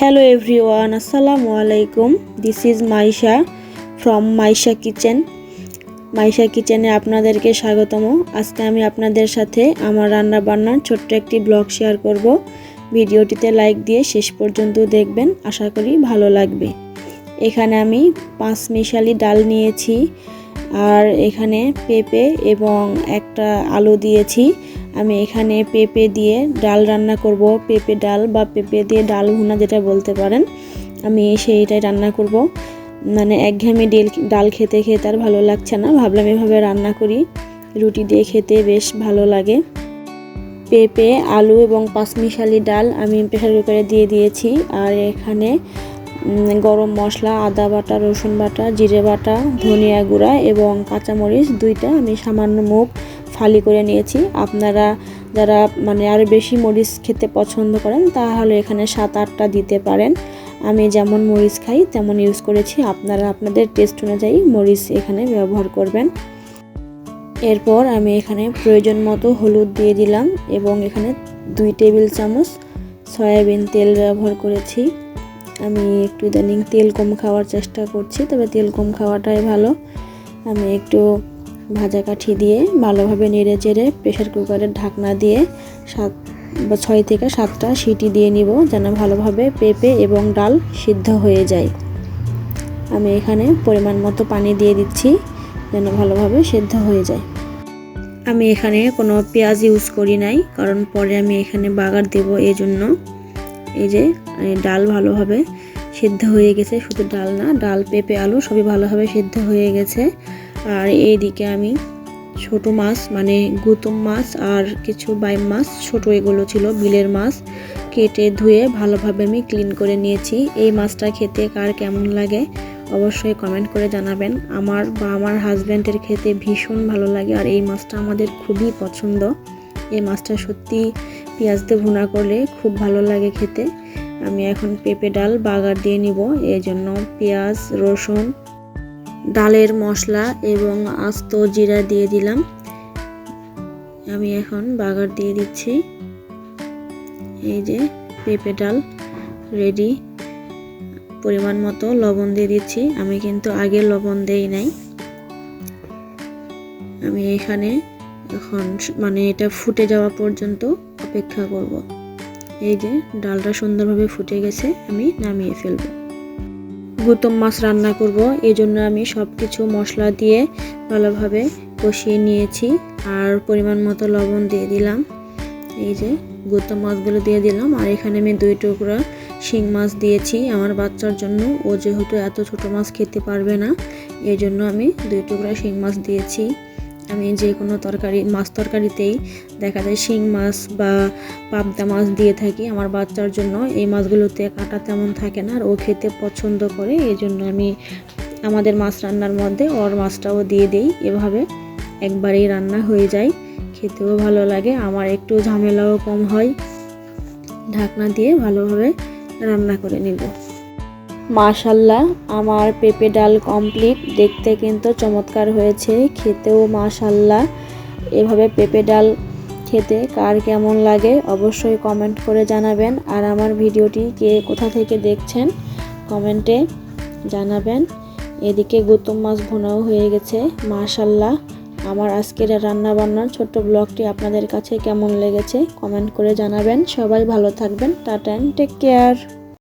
Hello everyone আসসালামু আলাইকুম this is Maisha from Maisha kitchen Maisha কিচেনে আপনাদেরকে স্বাগতম। আজকে আমি আপনাদের সাথে আমার রান্না বান্নার ছোট্ট একটি ব্লগ শেয়ার করব। ভিডিওটিতে লাইক দিয়ে শেষ পর্যন্ত দেখবেন, আশা করি ভালো লাগবে। এখানে আমি পাঁচ মিশালি ডাল নিয়েছি। আর এখানে পেঁপে এবং একটা আলু দিয়েছি। আমি এখানে পেঁপে দিয়ে ডাল রান্না করব। পেঁপে ডাল বা পেঁপে দিয়ে ডাল ভুনা যেটা বলতে পারেন, আমি সেইটাই রান্না করব। মানে একঘেয়েমি ডেল, ডাল খেতে খেতে আর ভালো লাগছে না। ভাবলাম এভাবে রান্না করি। রুটি দিয়ে খেতে বেশ ভালো লাগে। পেঁপে, আলু এবং পাঁচমিশালি ডাল আমি প্রেশার কুকারে দিয়ে দিয়েছি। আর এখানে গরম মশলা, আদা বাটা, রসুন বাটা, জিরে বাটা, ধনিয়া গুঁড়া এবং কাঁচামরিচ দুইটা আমি সামান্য মুখ ফালি করে নিয়েছি। আপনারা যারা মানে আরও বেশি মরিচ খেতে পছন্দ করেন, তাহলে এখানে সাত আটটা দিতে পারেন। আমি যেমন মরিচ খাই, তেমন ইউজ করেছি। আপনারা আপনাদের টেস্ট অনুযায়ী মরিচ এখানে ব্যবহার করবেন। এরপর আমি এখানে প্রয়োজন মতো হলুদ দিয়ে দিলাম এবং এখানে দুই টেবিল চামচ সয়াবিন তেল ব্যবহার করেছি। আমি একটু ইদানিং তেল কম খাওয়ার চেষ্টা করছি, তবে তেল কম খাওয়াটাই ভালো। আমি একটু ভাজা কাঠি দিয়ে ভালোভাবে নেড়ে চেড়ে প্রেশার কুকারের ঢাকনা দিয়ে সাত বা ছয় থেকে সাতটা সিটি দিয়ে নিব, যেন ভালোভাবে পেঁপে এবং ডাল সিদ্ধ হয়ে যায়। আমি এখানে পরিমাণ মতো পানি দিয়ে দিচ্ছি, যেন ভালোভাবে সিদ্ধ হয়ে যায়। আমি এখানে কোনো পেঁয়াজ ইউজ করি নাই, কারণ পরে আমি এখানে বাগার দেব এই জন্য এই যে ডাল ভালোভাবে সিদ্ধ হয়ে গেছে, শুধু ডাল না, ডাল, পেঁপে, আলু সবই ভালোভাবে সিদ্ধ হয়ে গেছে। আর এইদিকে আমি ছোট মাছ মানে গুতুম মাছ আর কিছু বাইম মাছ, ছোট এগুলো ছিল, বিলের মাছ, কেটে ধুয়ে ভালোভাবে আমি ক্লিন করে নিয়েছি। এই মাছটা খেতে কার কেমন লাগে অবশ্যই কমেন্ট করে জানাবেন। আমার বা আমার হাজব্যান্ডের খেতে ভীষণ ভালো লাগে আর এই মাছটা আমাদের খুবই পছন্দ। এই মাছটা সত্যি পেঁয়াজ দিয়ে ভুনা করলে খুব ভালো লাগে খেতে। আমি এখন পেঁপে ডাল বাগার দিয়ে নিব, এই জন্য পেঁয়াজ, রসুন, ডালের মশলা এবং আস্ত জিরা দিয়ে দিলাম। আমি এখন বাগার দিয়ে দিচ্ছি। এই যে পেঁপে ডাল রেডি পরিমাণ মতো লবণ দিয়ে দিচ্ছি। আমি কিন্তু আগে লবণ দেই নাই। আমি এখানে এখন মানে এটা ফুটে যাওয়া পর্যন্ত অপেক্ষা করব। এই যে ডালটা সুন্দরভাবে ফুটে গেছে, আমি নামিয়ে ফেলব। গুতম মাছ রান্না করব এই জন্য আমি সব কিছু মশলা দিয়ে ভালোভাবে কষিয়ে নিয়েছি আর পরিমাণ মতো লবণ দিয়ে দিলাম। এই যে গুতম মাছগুলো দিয়ে দিলাম, আর এখানে আমি দুই টুকরা শিং মাছ দিয়েছি। আমার বাচ্চার জন্য ও যেহেতু এত ছোট মাছ খেতে পারবে না এই জন্য আমি দুই টুকরা শিং মাছ দিয়েছি। আমি যে কোনো তরকারি, মাছ তরকারিতেই দেখা যায় শিং মাছ বা পাবদা মাছ দিয়ে থাকি আমার বাচ্চার জন্য। এই মাছগুলোতে কাটা তেমন থাকে না আর ও খেতে পছন্দ করে এই জন্য আমি আমাদের মাছ রান্নার মধ্যে ওর মাছটাও দিয়ে দেই। এভাবে একবারেই রান্না হয়ে যায়, খেতেও ভালো লাগে, আমার একটু ঝামেলাও কম হয়। ঢাকনা দিয়ে ভালোভাবে রান্না করে নিব। মাশাল্লাহ, আমার পেঁপে ডাল কমপ্লিট দেখতে কিন্তু চমৎকার হয়েছে, খেতেও মাশাল্লাহ। এভাবে পেঁপে ডাল খেতে কার কেমন লাগে অবশ্যই কমেন্ট করে জানাবেন। আর আমার ভিডিওটি কে কোথা থেকে দেখছেন কমেন্টে জানাবেন। এদিকে গৌতম মাছ ভোনাও হয়ে গেছে, মাশাল্লাহ। আমার আজকের রান্না বান্নার ছোট্ট ব্লগটি আপনাদের কাছে কেমন লেগেছে কমেন্ট করে জানাবেন। সবাই ভালো থাকবেন, টাটা অ্যান্ড টেক কেয়ার